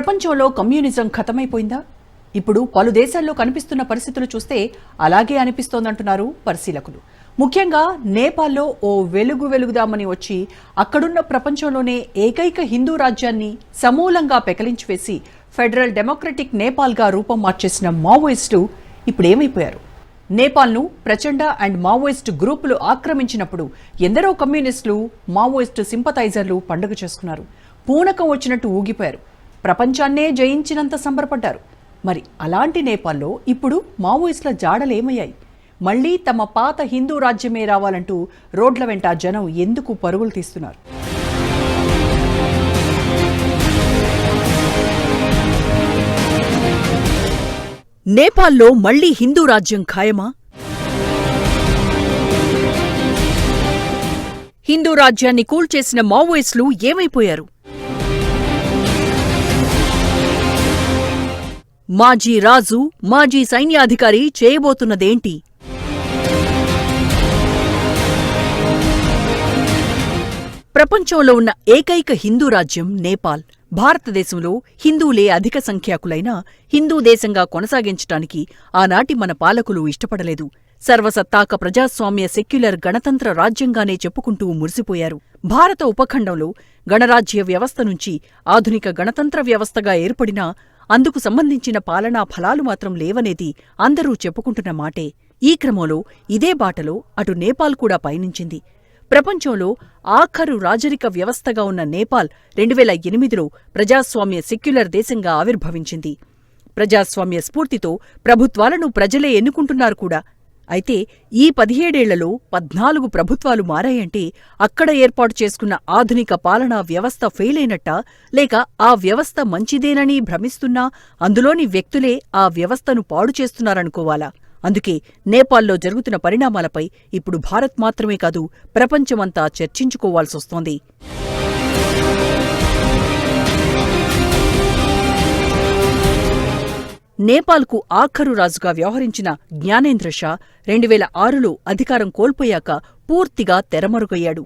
ప్రపంచంలో కమ్యూనిజం ఖతమైపోయిందా? ఇప్పుడు పలు దేశాల్లో కనిపిస్తున్న పరిస్థితులు చూస్తే అలాగే అనిపిస్తోందంటున్నారు పరిశీలకులు. ముఖ్యంగా నేపాల్లో ఓ వెలుగు వెలుగుదామని వచ్చి అక్కడున్న ప్రపంచంలోనే ఏకైక హిందూ రాజ్యాన్ని సమూలంగా పెకలించి వేసి ఫెడరల్ డెమోక్రటిక్ నేపాల్గా రూపం మార్చేసిన మావోయిస్టు ఇప్పుడేమైపోయారు? నేపాల్ను ప్రచండ అండ్ మావోయిస్ట్ గ్రూపులు ఆక్రమించినప్పుడు ఎందరో కమ్యూనిస్టులు మావోయిస్టు సింపథైజర్లు పండుగ చేసుకున్నారు. పూనకం వచ్చినట్టు ఊగిపోయారు. ప్రపంచాన్నే జయించినంత సంబరపడ్డారు. మరి అలాంటి నేపాల్లో ఇప్పుడు మావోయిస్టుల జాడలేమయ్యాయి? మళ్ళీ తమ పాత హిందూ రాజ్యమే రావాలంటూ రోడ్ల వెంట జనం ఎందుకు పరుగులు తీస్తున్నారు? నేపాల్లో మళ్ళీ హిందూ రాజ్యం ఖాయమా? హిందూ రాజ్యాన్ని కూల్చేసిన మావోయిస్టులు ఏమైపోయారు? మాజీ రాజు మాజీ సైన్యాధికారి చేయబోతున్నదేంటి? ప్రపంచంలో ఉన్న ఏకైక హిందూ రాజ్యం నేపాల్. భారతదేశంలో హిందువులే అధిక సంఖ్యాకులైన హిందూ దేశంగా కొనసాగించటానికి ఆనాటి మన పాలకులు ఇష్టపడలేదు. సర్వసత్తాక ప్రజాస్వామ్య సెక్యులర్ గణతంత్ర రాజ్యంగానే చెప్పుకుంటూ మురిసిపోయారు. భారత ఉపఖండంలో గణరాజ్య వ్యవస్థ నుంచి ఆధునిక గణతంత్ర వ్యవస్థగా ఏర్పడినా అందుకు సంబంధించిన పాలనా ఫలాలు మాత్రం లేవనేది అందరూ చెప్పుకుంటున్న మాటే. ఈ క్రమంలో ఇదే బాటలో అటు నేపాల్ కూడా పయనించింది. ప్రపంచంలో ఆఖరు రాజరిక వ్యవస్థగా ఉన్న నేపాల్ రెండువేల ఎనిమిదిలో ప్రజాస్వామ్య సెక్యులర్ దేశంగా ఆవిర్భవించింది. ప్రజాస్వామ్య స్ఫూర్తితో ప్రభుత్వాలను ప్రజలే ఎన్నుకుంటున్నారు కూడా. అయితే ఈ పదిహేడేళ్ళలో పద్నాలుగు ప్రభుత్వాలు మారాయంటే అక్కడ ఏర్పాటు చేసుకున్న ఆధునిక పాలనా వ్యవస్థ ఫెయిలైనట్ట లేక ఆ వ్యవస్థ మంచిదేనని భ్రమిస్తున్నా అందులోని వ్యక్తులే ఆ వ్యవస్థను పాడు చేస్తున్నారనుకోవాలా? అందుకే నేపాల్లో జరుగుతున్న పరిణామాలపై ఇప్పుడు భారత్ మాత్రమే కాదు ప్రపంచమంతా చర్చించుకోవాల్సొస్తోంది. నేపాల్కు ఆఖరు రాజుగా వ్యవహరించిన జ్ఞానేంద్ర షా రెండువేల ఆరులో అధికారం కోల్పోయాక పూర్తిగా తెరమరుగయ్యాడు.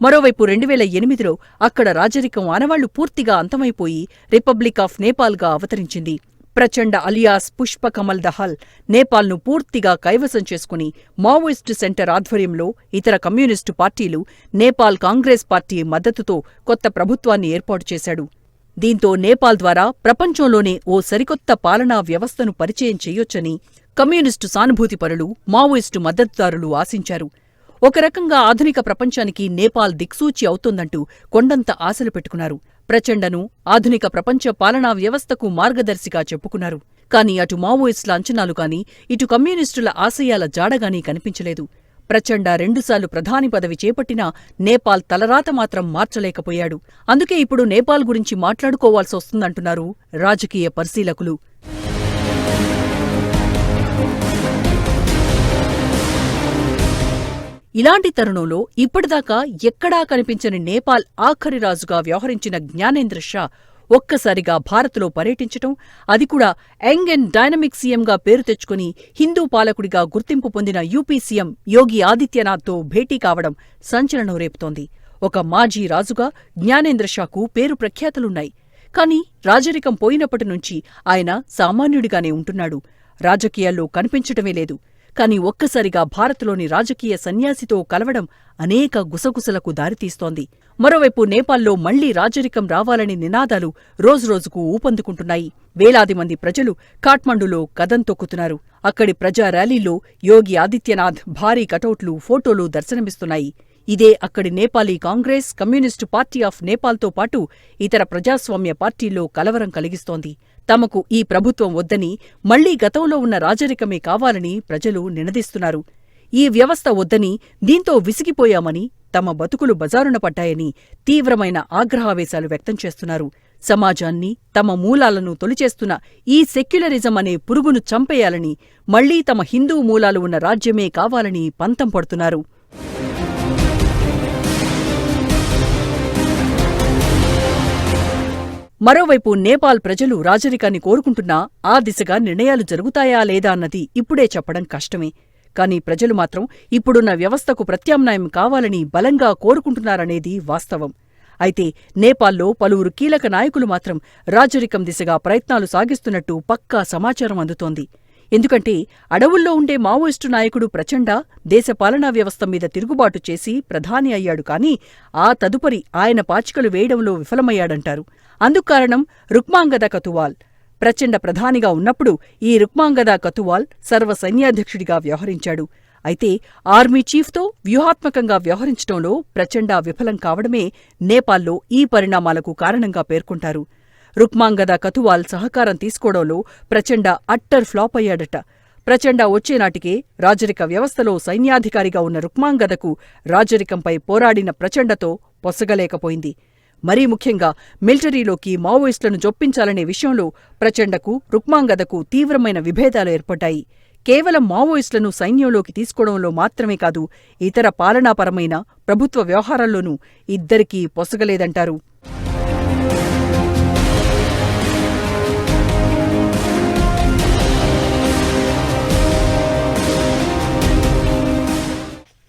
మరోవైపు రెండువేల ఎనిమిదిలో అక్కడ రాజరికం ఆనవాళ్ళు పూర్తిగా అంతమైపోయి రిపబ్లిక్ ఆఫ్ నేపాల్గా అవతరించింది. ప్రచండ అలియాస్ పుష్పకమల్ దహల్ నేపాల్ను పూర్తిగా కైవసం చేసుకుని మావోయిస్టు సెంటర్ ఆధ్వర్యంలో ఇతర కమ్యూనిస్టు పార్టీలు నేపాల్ కాంగ్రెస్ పార్టీ మద్దతుతో కొత్త ప్రభుత్వాన్ని ఏర్పాటు చేశాడు. దీంతో నేపాల్ ద్వారా ప్రపంచంలోనే ఓ సరికొత్త పాలనా వ్యవస్థను పరిచయం చెయ్యొచ్చని కమ్యూనిస్టు సానుభూతిపరులు మావోయిస్టు మద్దతుదారులు ఆశించారు. ఒక రకంగా ఆధునిక ప్రపంచానికి నేపాల్ దిక్సూచి అవుతోందంటూ కొండంత ఆశలు పెట్టుకున్నారు. ప్రచండను ఆధునిక ప్రపంచ పాలనా వ్యవస్థకు మార్గదర్శిగా చెప్పుకున్నారు. కాని అటు మావోయిస్టుల అంచనాలుగాని ఇటు కమ్యూనిస్టుల ఆశయాల జాడగానీ కనిపించలేదు. ప్రచండ రెండుసార్లు ప్రధాని పదవి చేపట్టినా నేపాల్ తలరాత మాత్రం మార్చలేకపోయాడు. అందుకే ఇప్పుడు నేపాల్ గురించి మాట్లాడుకోవాల్సొస్తుందంటున్నారు రాజకీయ పరిశీలకులు. ఇలాంటి తరుణంలో ఇప్పటిదాకా ఎక్కడా కనిపించని నేపాల్ ఆఖరి రాజుగా వ్యవహరించిన జ్ఞానేంద్ర షా ఒక్కసారిగా భారత్లో పర్యటించటం అది కూడా యంగ్ అండ్ డైనమిక్ సీఎంగా పేరు తెచ్చుకుని హిందూ పాలకుడిగా గుర్తింపు పొందిన యూపీ సీఎం యోగి ఆదిత్యనాథ్తో భేటీ కావడం సంచలనం రేపుతోంది. ఒక మాజీ రాజుగా జ్ఞానేంద్ర షాకు పేరు ప్రఖ్యాతులున్నాయి. కాని రాజరికం పోయినప్పటి నుంచి ఆయన సామాన్యుడిగానే ఉంటున్నాడు. రాజకీయాల్లో కనిపించటమే లేదు. కాని ఒక్కసారిగా భారత్లోని రాజకీయ సన్యాసితో కలవడం అనేక గుసగుసలకు దారితీస్తోంది. మరోవైపు నేపాల్లో మళ్ళీ రాజరికం రావాలని నినాదాలు రోజురోజుకు ఊపందుకుంటున్నాయి. వేలాది మంది ప్రజలు కాఠ్మండులో కదం తొక్కుతున్నారు. అక్కడి ప్రజా ర్యాలీలో యోగి ఆదిత్యనాథ్ భారీ కటౌట్లు ఫోటోలు దర్శనమిస్తున్నాయి. ఇదే అక్కడి Nepali Congress communist party of నేపాల్తో పాటు ఇతర ప్రజాస్వామ్య పార్టీల్లో కలవరం కలిగిస్తోంది. తమకు ఈ ప్రభుత్వం వద్దని మళ్ళీ గతంలో ఉన్న రాజరికమే కావాలని ప్రజలు నినదిస్తున్నారు. ఈ వ్యవస్థ వద్దని దీంతో విసిగిపోయామని తమ బతుకులు బజారున పడ్డాయని తీవ్రమైన ఆగ్రహావేశాలు వ్యక్తం చేస్తున్నారు. సమాజాన్ని తమ మూలాలను తొలిచేస్తున్న ఈ సెక్యులరిజం అనే పురుగును చంపేయాలని మళ్ళీ తమ హిందూ మూలాలు ఉన్న రాజ్యమే కావాలని పంతం పడుతున్నారు. మరోవైపు నేపాల్ ప్రజలు రాజరికాన్ని కోరుకుంటున్నా ఆ దిశగా నిర్ణయాలు జరుగుతాయా లేదా అన్నది ఇప్పుడే చెప్పడం కష్టమే. కానీ ప్రజలు మాత్రం ఇప్పుడున్న వ్యవస్థకు ప్రత్యామ్నాయం కావాలని బలంగా కోరుకుంటున్నారనేది వాస్తవం. అయితే నేపాల్లో పలువురు కీలక నాయకులు మాత్రం రాజరికం దిశగా ప్రయత్నాలు సాగిస్తున్నట్టు పక్కా సమాచారం అందుతోంది. ఎందుకంటే అడవుల్లో ఉండే మావోయిస్టు నాయకుడు ప్రచండ దేశ పాలనా వ్యవస్థ మీద తిరుగుబాటు చేసి ప్రధాని అయ్యాడు కానీ ఆ తదుపరి ఆయన పాచికలు వేయడంలో విఫలమయ్యాడంటారు. అందుకారణం రుక్మాంగద కతువాల్. ప్రచండ ప్రధానిగా ఉన్నప్పుడు ఈ రుక్మాంగద కతువాల్ సర్వ సైన్యాధ్యక్షుడిగా వ్యవహరించాడు. అయితే ఆర్మీ చీఫ్తో వ్యూహాత్మకంగా వ్యవహరించడంలో ప్రచండ విఫలం కావడమే నేపాల్లో ఈ పరిణామాలకు కారణంగా పేర్కొంటారు. రుక్మాంగద కతువాల్ సహకారం తీసుకోవడంలో ప్రచండ అట్టర్ ఫ్లాప్ అయ్యాడట. ప్రచండ వచ్చేనాటికే రాజరిక వ్యవస్థలో సైన్యాధికారిగా ఉన్న రుక్మాంగదకు రాజరికంపై పోరాడిన ప్రచండతో పొసగలేకపోయింది. మరీ ముఖ్యంగా మిలిటరీలోకి మావోయిస్టులను జొప్పించాలనే విషయంలో ప్రచండకు రుక్మాంగదకు తీవ్రమైన విభేదాలు ఏర్పడ్డాయి. కేవలం మావోయిస్టులను సైన్యంలోకి తీసుకోవడంలో మాత్రమే కాదు ఇతర పాలనాపరమైన ప్రభుత్వ వ్యవహారాల్లోనూ ఇద్దరికీ పొసగలేదంటారు.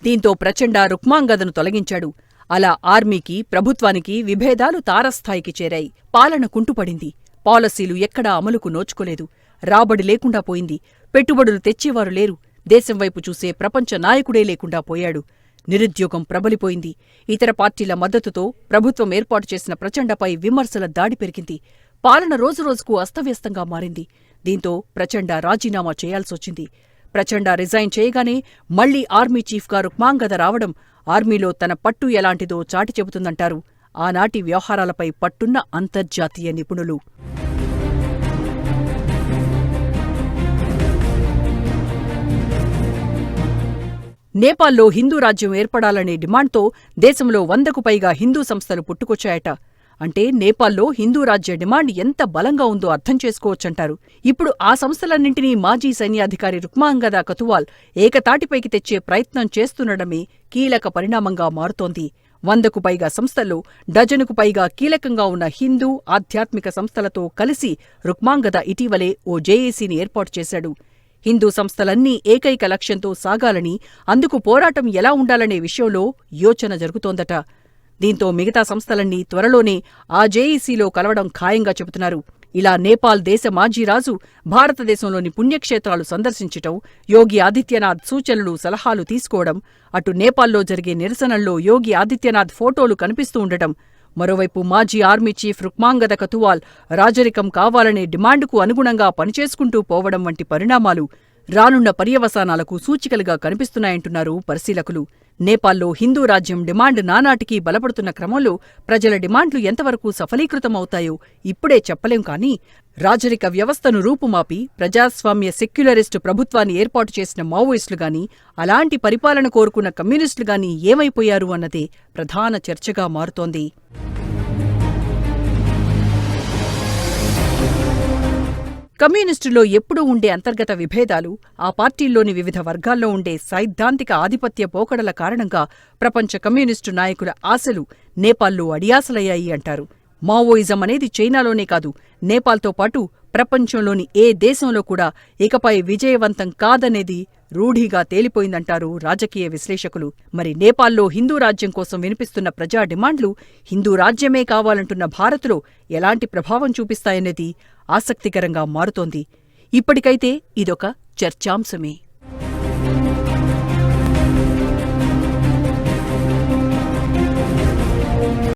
దీంతో ప్రచండ రుక్మాంగదను తొలగించాడు. అలా ఆర్మీకి ప్రభుత్వానికి విభేదాలు తారస్థాయికి చేరాయి. పాలన కుంటుపడింది. పాలసీలు ఎక్కడా అమలుకు నోచుకోలేదు. రాబడి లేకుండా పోయింది. పెట్టుబడులు తెచ్చేవారు లేరు. దేశం వైపు చూసే ప్రపంచ నాయకుడే లేకుండా పోయాడు. నిరుద్యోగం ప్రబలిపోయింది. ఇతర పార్టీల మద్దతుతో ప్రభుత్వం ఏర్పాటు చేసిన ప్రచండపై విమర్శల దాడి పెరిగింది. పాలన రోజురోజుకు అస్తవ్యస్తంగా మారింది. దీంతో ప్రచండ రాజీనామా చేయాల్సొచ్చింది. ప్రచండ రిజైన్ చేయగానే మళ్ళీ ఆర్మీ చీఫ్గా రుక్మాంగద రావడం ఆర్మీలో తన పట్టు ఎలాంటిదో చాటి చెబుతుందంటారు. ఆనాటి వ్యవహారాలపై పట్టున్న అంతర్జాతీయ నిపుణులు. నేపాల్లో హిందూ రాజ్యం ఏర్పడాలనే డిమాండ్తో దేశంలో వందకు పైగా హిందూ సంస్థలు పుట్టుకొచ్చాయట. అంటే నేపాల్లో హిందూ రాజ్య డిమాండ్ ఎంత బలంగా ఉందో అర్థం చేసుకోవచ్చంటారు. ఇప్పుడు ఆ సంస్థలన్నింటినీ మాజీ సైన్యాధికారి రుక్మాంగద కతువాల్ ఏకతాటిపైకి తెచ్చే ప్రయత్నం చేస్తుండడమే కీలక పరిణామంగా మారుతోంది. వందకు పైగా సంస్థలు డజనుకు పైగా కీలకంగా ఉన్న హిందూ ఆధ్యాత్మిక సంస్థలతో కలిసి రుక్మాంగద ఇటీవలే ఓ జేఏసీని ఏర్పాటు చేశాడు. హిందూ సంస్థలన్నీ ఏకైక లక్ష్యంతో సాగాలని అందుకు పోరాటం ఎలా ఉండాలనే విషయంలో యోచన జరుగుతోందట. దీంతో మిగతా సంస్థలన్నీ త్వరలోనే ఆ జేఈసీలో కలవడం ఖాయంగా చెబుతున్నారు. ఇలా నేపాల్ దేశ మాజీ రాజు భారతదేశంలోని పుణ్యక్షేత్రాలు సందర్శించటం యోగి ఆదిత్యనాథ్ సూచనలు సలహాలు తీసుకోవడం అటు నేపాల్లో జరిగే నిరసనల్లో యోగి ఆదిత్యనాథ్ ఫోటోలు కనిపిస్తూ ఉండటం మరోవైపు మాజీ ఆర్మీ చీఫ్ రుక్మాంగద కతువాల్ రాజరికం కావాలనే డిమాండుకు అనుగుణంగా పనిచేసుకుంటూ పోవడం వంటి పరిణామాలు రానున్న పర్యవసానాలకు సూచికలుగా కనిపిస్తున్నాయంటున్నారు పరిశీలకులు. నేపాల్లో హిందూ రాజ్యం డిమాండ్ నానాటికీ బలపడుతున్న క్రమంలో ప్రజల డిమాండ్లు ఎంతవరకు సఫలీకృతమవుతాయో ఇప్పుడే చెప్పలేం కానీ రాజరిక వ్యవస్థను రూపుమాపి ప్రజాస్వామ్య సెక్యులరిస్టు ప్రభుత్వాన్ని ఏర్పాటు చేసిన మావోయిస్టులు గాని అలాంటి పరిపాలన కోరుకున్న కమ్యూనిస్టులు గాని ఏమైపోయారు అన్నదే ప్రధాన చర్చగా మారుతోంది. కమ్యూనిస్టులో ఎప్పుడూ ఉండే అంతర్గత విభేదాలు ఆ పార్టీల్లోని వివిధ వర్గాల్లో ఉండే సైద్ధాంతిక ఆధిపత్య పోకడల కారణంగా ప్రపంచ కమ్యూనిస్టు నాయకుల ఆశలు నేపాల్లో అడియాసలయ్యాయి అంటారు. మావోయిజం అనేది చైనాలోనే కాదు నేపాల్తో పాటు ప్రపంచంలోని ఏ దేశంలో కూడా ఇకపై విజయవంతం కాదనేది రూఢిగా తేలిపోయిందంటారు రాజకీయ విశ్లేషకులు. మరి నేపాల్లో హిందూ రాజ్యం కోసం వినిపిస్తున్న ప్రజా డిమాండ్లు హిందూ రాజ్యమే కావాలంటున్న భారత్లో ఎలాంటి ప్రభావం చూపిస్తాయనేది ఆసక్తికరంగా మారుతోంది. ఇప్పటికైతే ఇదొక చర్చాంశమే.